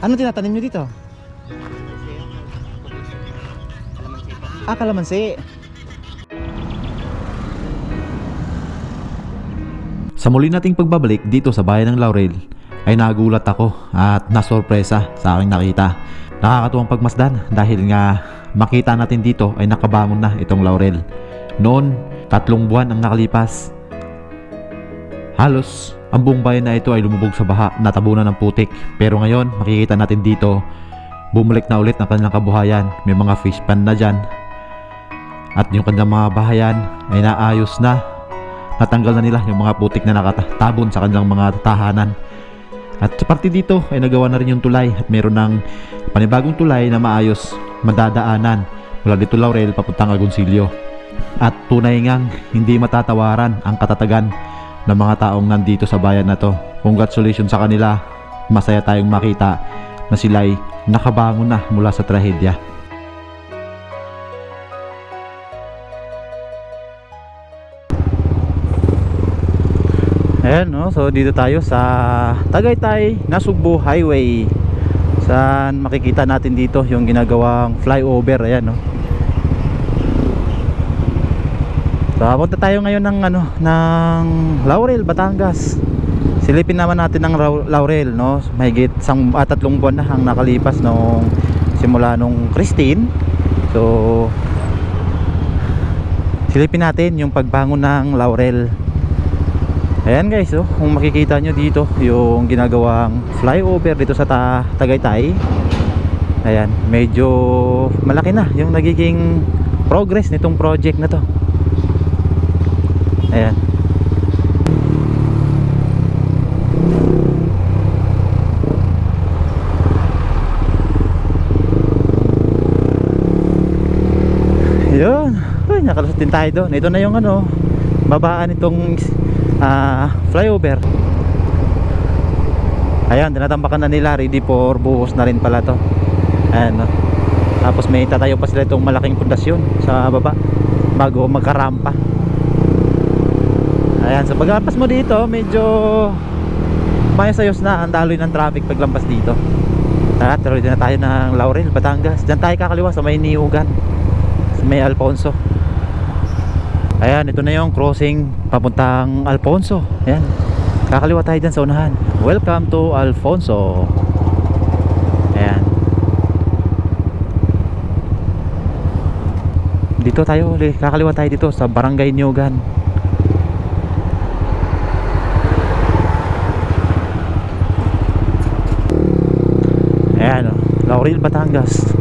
Ano tinatanim nyo dito? Ah, kalamansi. Sa muli nating pagbabalik dito sa bayan ng Laurel ay nagulat ako at nasorpresa sa aking nakita. Nakakatuwang pagmasdan dahil nga makita natin dito ay nakabangon na itong Laurel. Noon, tatlong buwan ang nakalipas. Halos ang buong bayan na ito ay lumubog sa baha, natabunan ng putik. Pero ngayon, makikita natin dito, bumalik na ulit ang kanilang kabuhayan. May mga fish pan na dyan. At yung kanilang mga bahayan ay naayos na natanggal na nila yung mga putik na nakatabon sa kanilang mga tahanan. At sa parte dito ay nagawa na rin yung tulay at meron ng panibagong tulay na maayos madadaanan mula dito Laurel papuntang Agoncillo. At tunay ngang hindi matatawaran ang katatagan ng mga taong nandito sa bayan na to. Congratulations sa kanila. Masaya tayong makita na sila'y nakabangon na mula sa trahedya. Ayan, no? So, dito tayo sa Tagaytay, Nasugbu Highway. Saan makikita natin dito yung ginagawang flyover. Ayan, no? So, punta tayo ngayon ng, ano, ng Laurel, Batangas. Silipin naman natin ng Laurel, no? Mahigit sang, ah, tatlong buwan na ang nakalipas nung simula nung Christine. So, silipin natin yung pagbangon ng Laurel. Ayan guys, oh, kung makikita nyo dito yung ginagawang flyover dito sa ta Tagaytay. Ayan, medyo malaki na yung nagiging progress nitong project na to. Ayan. Yun. Ay, nakalusot din tayo doon. Ito na yung ano, babaan itong ah, flyover. Ayan, tinatambakan na nila ready for buhos na rin pala to. Ayan, no. Tapos may tatayo pa sila itong malaking pundasyon sa baba bago magkarampa. Ayan, sa paglampas mo dito, medyo mayos-ayos na ang daloy ng traffic paglampas dito. Tara, tuloy na tayo ng Laurel, Batangas. Diyan tayo kakaliwa sa may Niugan. Sa may Alfonso. Ayan, ito na yung crossing papuntang Alfonso. Ayan. Kakaliwa tayo dyan sa unahan. Welcome to Alfonso. Ayan. Dito tayo. Kakaliwa tayo dito sa Barangay Nyogan. Ayan o. Laurel, Batangas.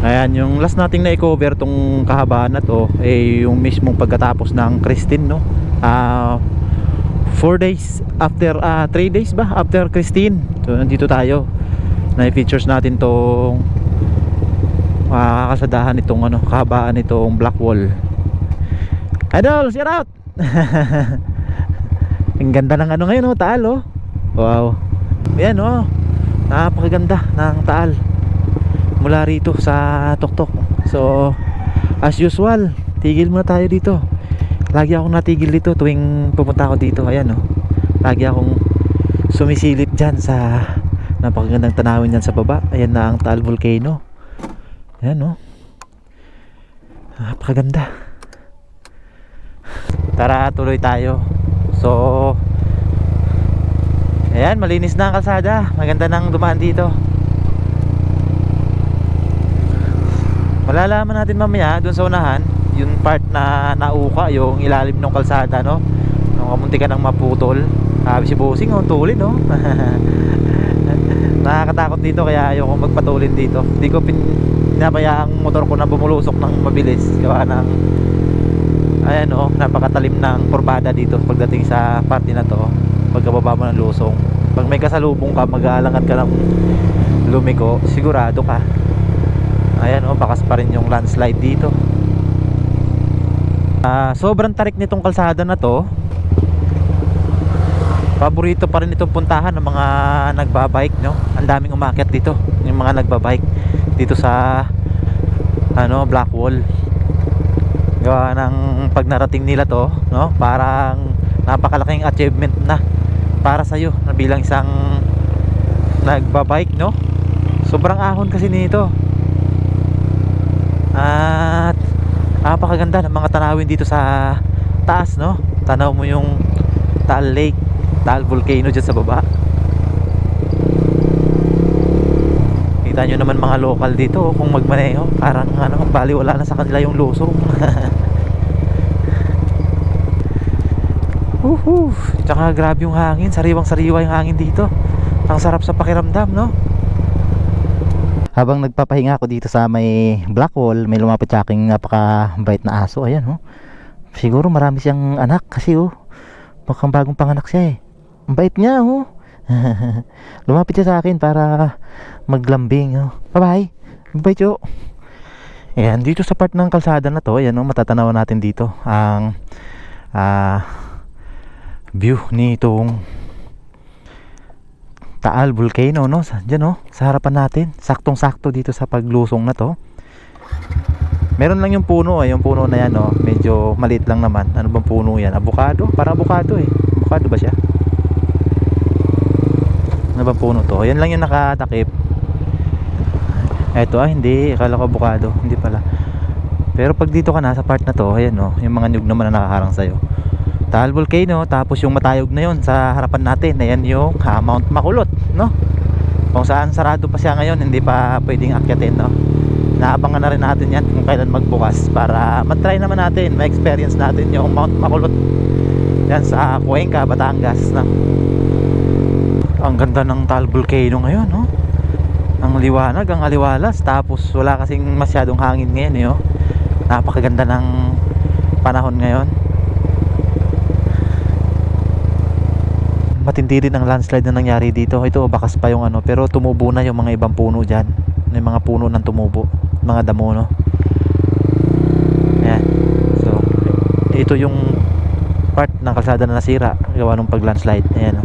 Ayan, yung last nating na-cover tong kahabaan na to ay yung mismong pagkatapos ng Christine, no? Ah, 4 days after, ah 3 days ba? After Christine. So, nandito tayo. Na-features natin tong makakasadahan itong ano, kahabaan itong black wall. Idol, shout out! Ang ganda ng ano ngayon, oh, taal, oh. Wow. Ayan, oh. Napakaganda ng taal. Mula rito sa tuktok. So as usual tigil muna tayo dito. Lagi akong natigil dito tuwing pupunta ako dito. Ayan oh. Lagi akong sumisilip dyan sa napakagandang tanawin dyan sa baba. Ayan na ang Taal Volcano. Ayan oh. Napakaganda. Tara tuloy tayo so ayan malinis na ang kalsada. Maganda nang dumaan dito. Malalaman natin mamaya dun sa unahan yung part na nauka yung ilalim ng kalsada no? Nung kamunti ka ng maputol. Sabi si Bossing oh tulin no? Nakakatakot dito kaya ayoko magpatulin dito. Hindi ko pin pinapaya ang motor ko na bumulusok ng mabilis. Gawa ng ayan oh napakatalim ng kurbada dito pagdating sa parte na to pagkababa mo ng lusong pag may kasalubong ka mag-aalangan ka ng lumiko sigurado ka Ayan oh, bakas pa rin yung landslide dito. Ah, sobrang tarik nitong kalsada na to. Paborito pa rin itong puntahan ng mga nagbabike, no? Ang daming umakyat dito, yung mga nagbabike dito sa ano, Blackwall. Gawa ng pag narating nila to, no? Parang napakalaking achievement na para sa iyo na bilang isang nagbabike no? Sobrang ahon kasi nito. At napakaganda ng mga tanawin dito sa taas no? Tanaw mo yung Taal Lake Taal Volcano dyan sa baba. Kita nyo naman mga local dito oh, kung magmaneho parang ano bali wala na sa kanila yung lusong Woohoo! Tsaka grabe yung hangin, sariwang sariwa yung hangin dito. Ang sarap sa pakiramdam, no? Habang nagpapahinga ako dito sa may black wall, may lumapit sa aking napakabait na aso. Ayan, oh. Siguro marami siyang anak kasi, oh. Mukhang bagong panganak siya, eh. Ang bait niya, oh. lumapit siya sa akin para maglambing, oh. Bye-bye. Bye, Cho. Ayan, dito sa part ng kalsada na to, ayan, oh, matatanawan natin dito ang ah view nitong Taal Volcano no? Sa diyan no? Sa harapan natin. Saktong sakto dito sa paglusong na to. Meron lang yung puno eh. Yung puno na yan no? Medyo maliit lang naman. Ano bang puno yan? Avocado? Para avocado eh. Avocado ba siya? Ano bang puno to? Yan lang yung nakatakip. Eto ah hindi. Akala ko avocado. Hindi pala. Pero pag dito ka na sa part na to ayan no? Yung mga nyug naman na nakaharang sa'yo Taal Volcano tapos yung matayog na yon sa harapan natin ayan yung ha, Mount Makulot no kung saan sarado pa siya ngayon hindi pa pwedeng akyatin no naabangan na rin natin yan kung kailan magbukas para matry naman natin ma-experience natin yung Mount Makulot yan sa Cuenca, Batangas no? ang ganda ng Taal Volcano ngayon no ang liwanag, ang aliwalas tapos wala kasing masyadong hangin ngayon eh, oh. napakaganda ng panahon ngayon matindi rin ang landslide na nangyari dito. Ito bakas pa yung ano pero tumubo na yung mga ibang puno dyan. Yung mga puno ng tumubo mga damo no? Ayan. so ito yung part ng kalsada na nasira gawa ng pag landslide ayan no?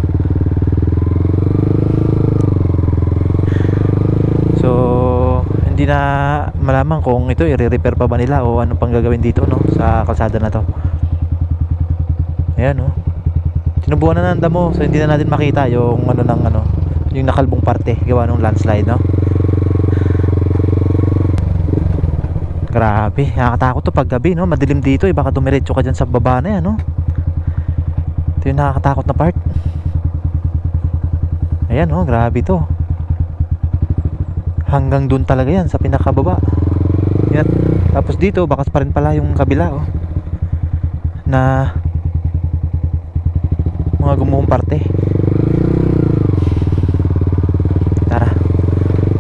so hindi na malaman kung ito i-repair pa ba nila o ano pang gagawin dito no? Sa kalsada na to. Ayan no tinubuan na ng damo so hindi na natin makita yung ano ng ano yung nakalbong parte gawa ng landslide no? Grabe nakakatakot to pag gabi no? Madilim dito eh. Baka dumiretso ka dyan sa baba na yan no? Ito yung nakakatakot na part. Ayan no grabe to. Hanggang dun talaga yan sa pinakababa. Yan. Tapos dito bakas pa rin pala yung kabila oh. Na mga gumuhong parte. Tara.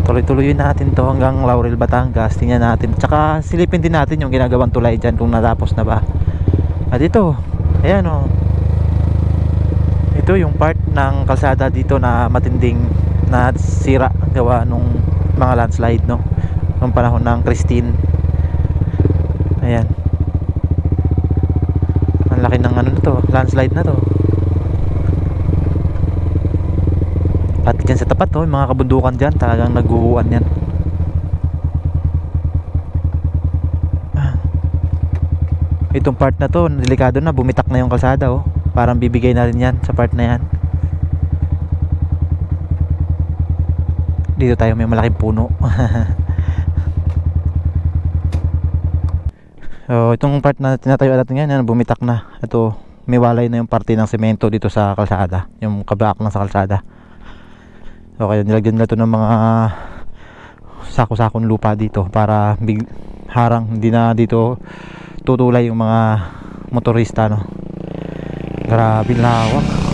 Tuloy-tuloy natin to hanggang Laurel, Batangas. Tingnan natin. Tsaka silipin din natin yung ginagawang tulay dyan kung natapos na ba. At ito ayan o. Ito yung part ng kalsada dito na matinding na sira gawa nung mga landslide no? Nung panahon ng Christine. Ayan. Ang laki ng ano to landslide na to Pati dyan sa tapat, oh, mga kabundukan dyan, talagang naguhuan yan. Ah. Itong part na to, delikado na, bumitak na yung kalsada, oh. Parang bibigay na rin yan sa part na yan. Dito tayo may malaking puno. so, itong part na tinatayo natin ngayon, yan, bumitak na. Ito, may walay na yung parte ng semento dito sa kalsada. Yung kabak lang sa kalsada. So kaya nilagyan nila to ng mga sako-sakong lupa dito para big, harang hindi na dito tutulay yung mga motorista no. Grabe lawak.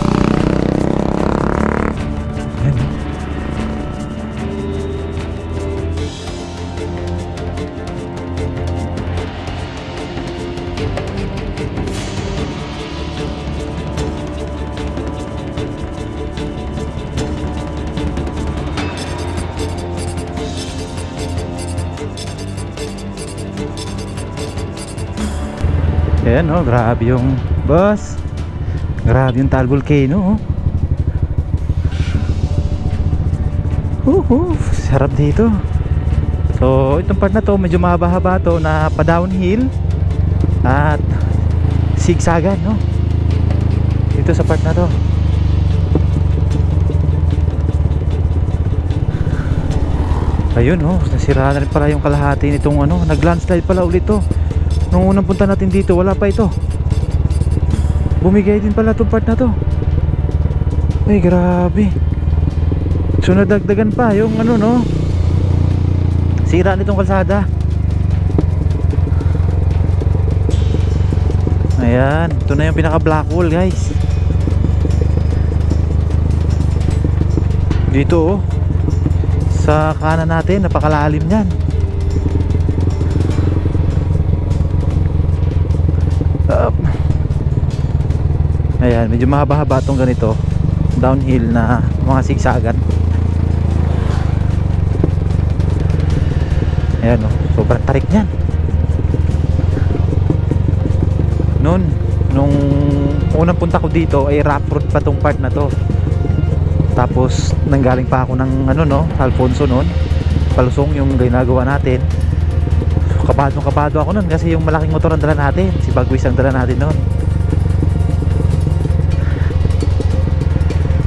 Ayan oh, grabe yung bus. Grabe yung Taal Volcano oh. Uhu, sarap dito. So, itong part na to medyo mahaba-haba to na pa downhill at zigzagan no. Dito sa part na to. Ayun oh, nasira na rin pala yung kalahati nitong ano, nag-landslide pala ulit to. Nung unang punta natin dito, wala pa ito. Bumigay din pala itong part na to. Ay, grabe. So nadagdagan pa yung ano no. Sira nitong kalsada. Ayan, ito na yung pinaka black hole guys. Dito oh. Sa kanan natin, napakalalim niyan. Ayan, medyo mahaba-haba tong ganito. Downhill na mga sigsagan. Ayan oh, sobrang tarik niyan. Noon, nung unang punta ko dito ay rough road pa tong part na to. Tapos nanggaling pa ako ng ano no, Alfonso noon. Palusong yung ginagawa natin. Kabado kabado ako noon kasi yung malaking motor ang dala natin, si Bagwis ang dala natin noon.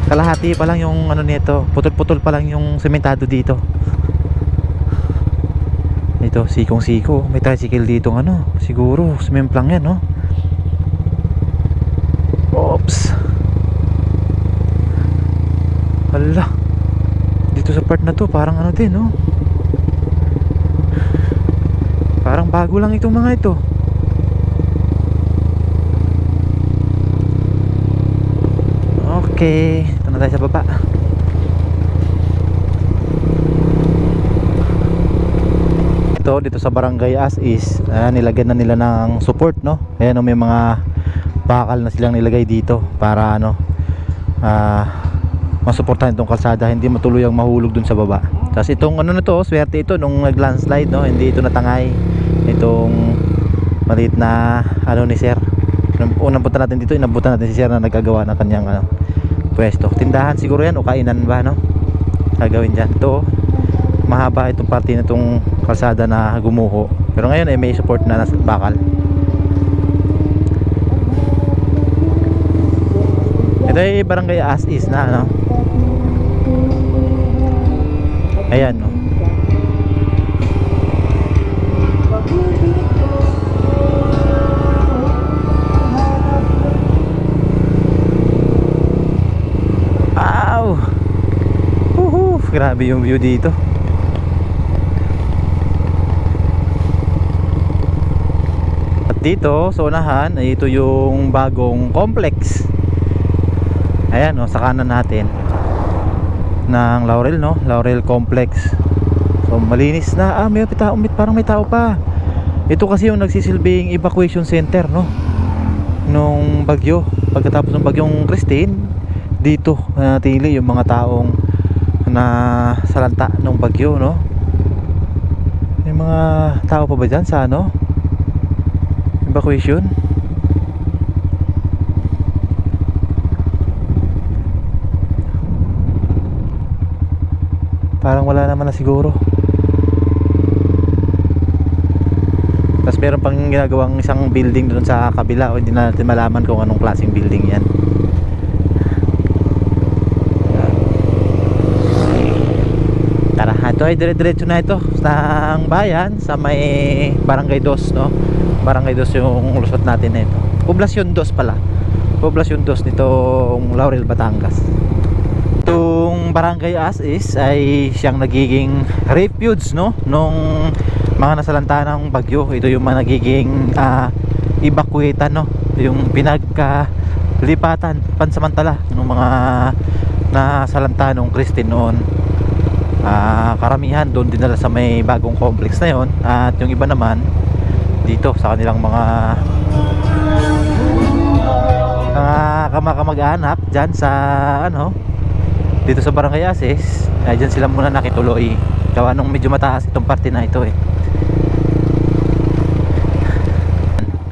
Kalahati pa lang yung ano nito, putol-putol pa lang yung sementado dito. Ito, sikong-siko. May tricycle dito ano, siguro, sumemplang yan, no? Oops. Hala. Dito sa part na to, parang ano din, no? Parang bago lang itong mga ito. Okay, na tayo sa baba. Ito dito sa Barangay As is ah, nilagyan na nila ng support, no? Ayan, may mga bakal na silang nilagay dito para ano ah masuportahan itong kalsada hindi matuluyang mahulog dun sa baba tapos itong ano na to swerte ito nung nag landslide no hindi ito natangay itong maliit na ano ni sir nung unang punta natin dito inabutan natin si sir na nagagawa ng kanyang ano pwesto. Tindahan siguro yan o kainan ba no? Gagawin dyan. Ito oh, mahaba itong parte na itong kalsada na gumuho. Pero ngayon ay may support na nasa bakal. Ito ay barangay as is na ano ayan no Grabe yung view dito. At dito, sa unahan, ito yung bagong complex. Ayan, no, sa kanan natin ng Laurel, no? Laurel Complex. So, malinis na. Ah, may tao, may, parang may tao pa. Ito kasi yung nagsisilbing evacuation center, no? Nung bagyo. Pagkatapos ng bagyong Christine, dito natili yung mga taong na salanta ng bagyo no? May mga tao pa ba dyan sa ano? Evacuation? Parang wala naman na siguro. Tapos meron pang ginagawang isang building doon sa kabila o hindi na natin malaman kung anong klaseng building yan Tara, ito ay dire-diretso na ito sa bayan sa may Barangay 2, no? Barangay 2 yung lusot natin na ito. Poblasyon 2 pala. Poblasyon 2 nitong Laurel, Batangas. Itong Barangay As is ay siyang nagiging refuge, no? Nung mga nasalanta ng bagyo. Ito yung mga nagiging uh, evacuated, no? Yung pinagkalipatan pansamantala ng mga nasalanta nung Christine noon Ah, karamihan doon dinala sa may bagong complex na yon at yung iba naman dito sa kanilang mga mga kamakamag-anak dyan sa ano dito sa Barangay Asis ay dyan sila muna nakituloy. Gawa nung medyo mataas itong parte na ito eh.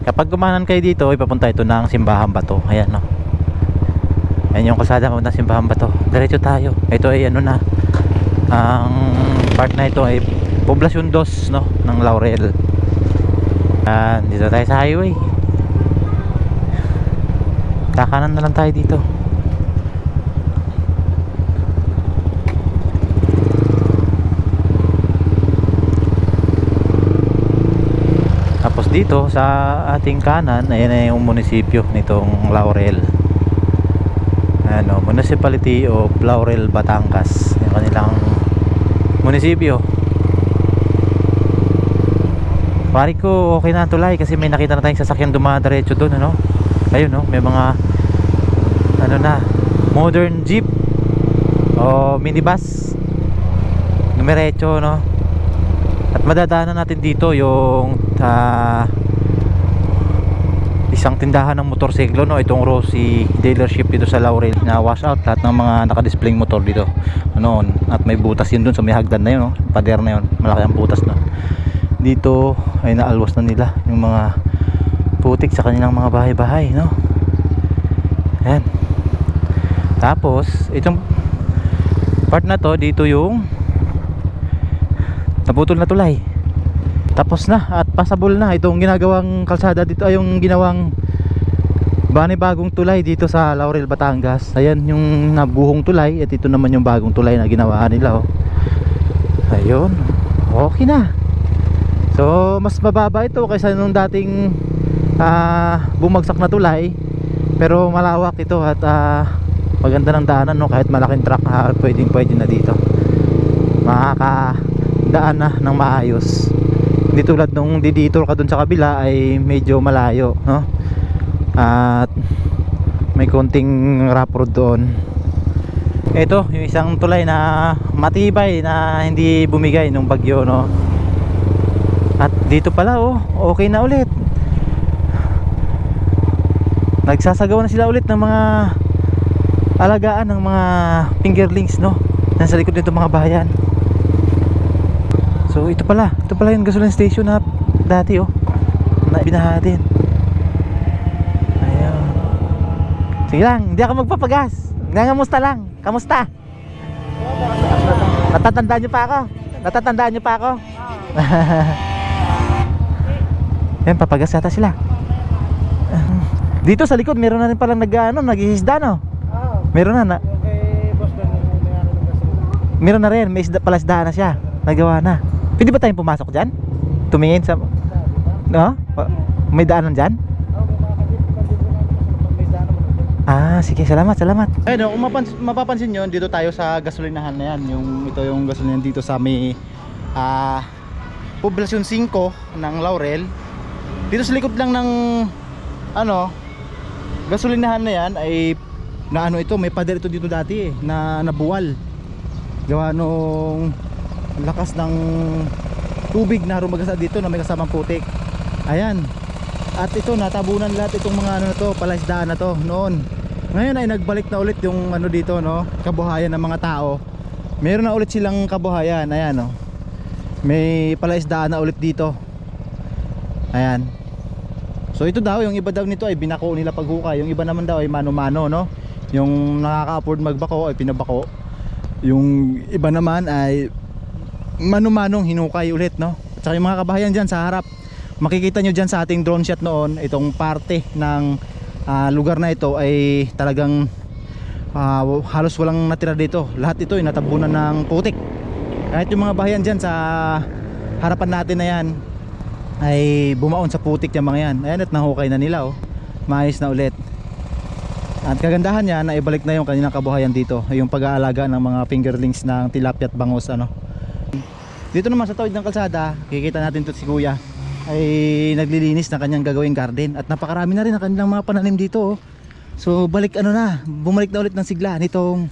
Kapag gumanan kayo dito ipapunta ito ng Simbahan Bato. Ayan no? Ayan yung kalsada ng Simbahan Bato. Diretso tayo. Ito ay ano na ang part na ito ay poblasyon 2 no ng Laurel Yan, dito tayo sa highway Kakanan na lang tayo dito. Tapos dito sa ating kanan, ayan na yung munisipyo nitong Laurel. Ano, Municipality of Laurel, Batangas. Yung kanilang munisipyo. Pari ko okay na tulay kasi may nakita na tayong sasakyan dumadiretso doon ano. Ayun no, may mga ano na, modern jeep o minibus. Numerecho no. At madadaanan natin dito yung ah, isang tindahan ng motorsiklo no? Itong Rossi dealership dito sa Laurel na wash out lahat ng mga naka-display motor dito. Noon at may butas yun dun sa may hagdan na yun no? pader na yun. Malaki ang butas na dito ay naalwas na nila yung mga putik sa kanilang mga bahay-bahay no? Yan tapos itong part na to dito yung naputol na tulay tapos na at passable na. Itong ginagawang kalsada dito ay yung ginawang bagong tulay dito sa Laurel Batangas. Ayan yung nabuhong tulay at ito naman yung bagong tulay na ginawa nila oh. ayun. Okay na. So mas mababa ito kaysa nung dating ah, bumagsak na tulay. Pero malawak ito at ah, maganda ng daanan no? Kahit malaking truck ah, pwedeng pwede na dito. Makakadaan na ng maayos hindi tulad nung didetour ka dun sa kabila ay medyo malayo no? At may konting rough road doon. Ito yung isang tulay na matibay na hindi bumigay nung bagyo no? At dito pala oh okay na ulit. Nagsasagawa na sila ulit ng mga alagaan ng mga fingerlings no? Nasa likod nito mga bahayan So ito pala, ito pala yung gasoline station na dati oh. Na binaha din. Ayun. Sige lang, hindi ako magpapagas. Nangamusta lang. Kamusta? Natatandaan niyo pa ako? Natatandaan niyo pa ako? Yan, papagas yata sila. Dito sa likod, meron na rin palang nag, ano, naghihisda no? Meron na, na gasolina. meron na rin, may isda, pala isdaan na siya. Nagawa na. Pwede ba tayong pumasok dyan? Tumingin sa... No? May daanan dyan? Ah, sige, salamat, salamat. Ayun, kung mapans- mapapansin nyo, dito tayo sa gasolinahan na yan. Yung, ito yung gasolinahan dito sa may ah Poblasyon 5 ng Laurel. Dito sa likod lang ng ano, gasolinahan na yan ay na ano ito, may pader ito dito dati eh, na nabuwal. Gawa nung lakas ng tubig na rumagasa dito na may kasamang putik. Ayan. At ito natabunan lahat itong mga ano na to, palaisdaan na to noon. Ngayon ay nagbalik na ulit yung ano dito no, kabuhayan ng mga tao. Meron na ulit silang kabuhayan, ayan no. May palaisdaan na ulit dito. Ayan. So ito daw, yung iba daw nito ay binako nila paghukay, yung iba naman daw ay mano-mano no. Yung nakaka-afford magbako ay pinabako. Yung iba naman ay mano-manong hinukay ulit no. At saka yung mga kabahayan dyan sa harap, makikita nyo dyan sa ating drone shot noon, itong parte ng ah, lugar na ito ay talagang ah, halos walang natira dito. Lahat ito ay natabunan ng putik. Kahit yung mga bahayan dyan sa harapan natin na yan ay bumaon sa putik yung mga yan. Ayan at nahukay na nila oh. Maayos na ulit. At kagandahan niya na ibalik na yung kanilang kabuhayan dito, yung pag-aalaga ng mga fingerlings ng tilapia at bangus ano. Dito naman sa tawid ng kalsada, kikita natin to si Kuya ay naglilinis ng kanyang gagawing garden at napakarami na rin ang kanilang mga pananim dito. oh. So balik ano na, bumalik na ulit ng sigla nitong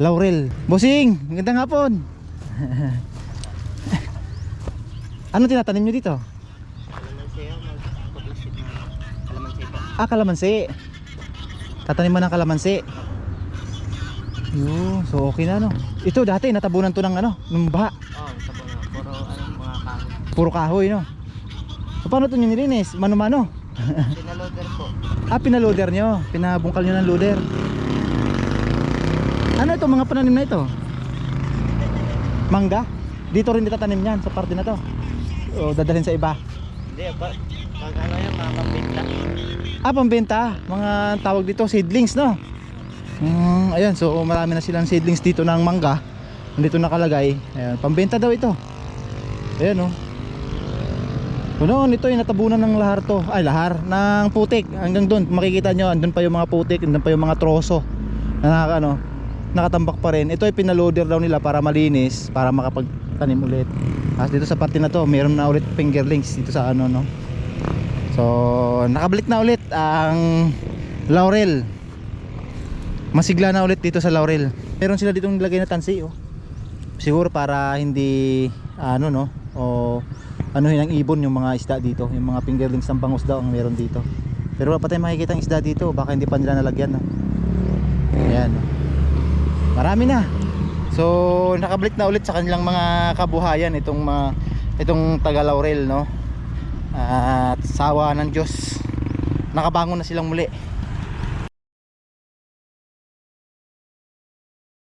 Laurel. Bossing, magandang hapon. ano tinatanim nyo dito? Ah, kalamansi. Tatanim mo ng kalamansi. Yo, so okay na no. Ito dati natabunan to ng ano, ng baha. Oh, sa puno. Puro ano, mga kahoy. Puro kahoy no. So, paano ito nyo nilinis? Mano-mano? Sinaloader po. Ah, pinaloader nyo. Pinabungkal nyo ng loader. Ano ito mga pananim na ito? Mangga? Dito rin ditatanim yan sa parte na to. O dadalhin sa iba. Hindi, ba? Pag ano yung mga pambinta. Ah, pambenta. Mga tawag dito, seedlings, no? Mm, ayan, so marami na silang seedlings dito ng mangga. Nandito nakalagay. Ayan, pambenta daw ito. Ayan, oh. Noon, ito yung natabunan ng lahar to. Ay, lahar. Ng putik. Hanggang doon, makikita nyo, andun pa yung mga putik, andun pa yung mga troso. Na naka, ano, nakatambak pa rin. Ito ay pinaloader daw nila para malinis, para makapagtanim ulit. Tapos dito sa parte na to, meron na ulit fingerlings dito sa ano, no? So, nakabalik na ulit ang Laurel. Masigla na ulit dito sa Laurel. Meron sila ditong nilagay na tansi, oh. Siguro para hindi ano no, o anuhin ng ibon yung mga isda dito, yung mga fingerlings ng bangus daw ang meron dito. Pero wala pa tayong makikita ang isda dito, baka hindi pa nila nalagyan, no. Ayan. Marami na. So, nakabalik na ulit sa kanilang mga kabuhayan itong mga itong taga Laurel, no at sawa ng Diyos nakabangon na silang muli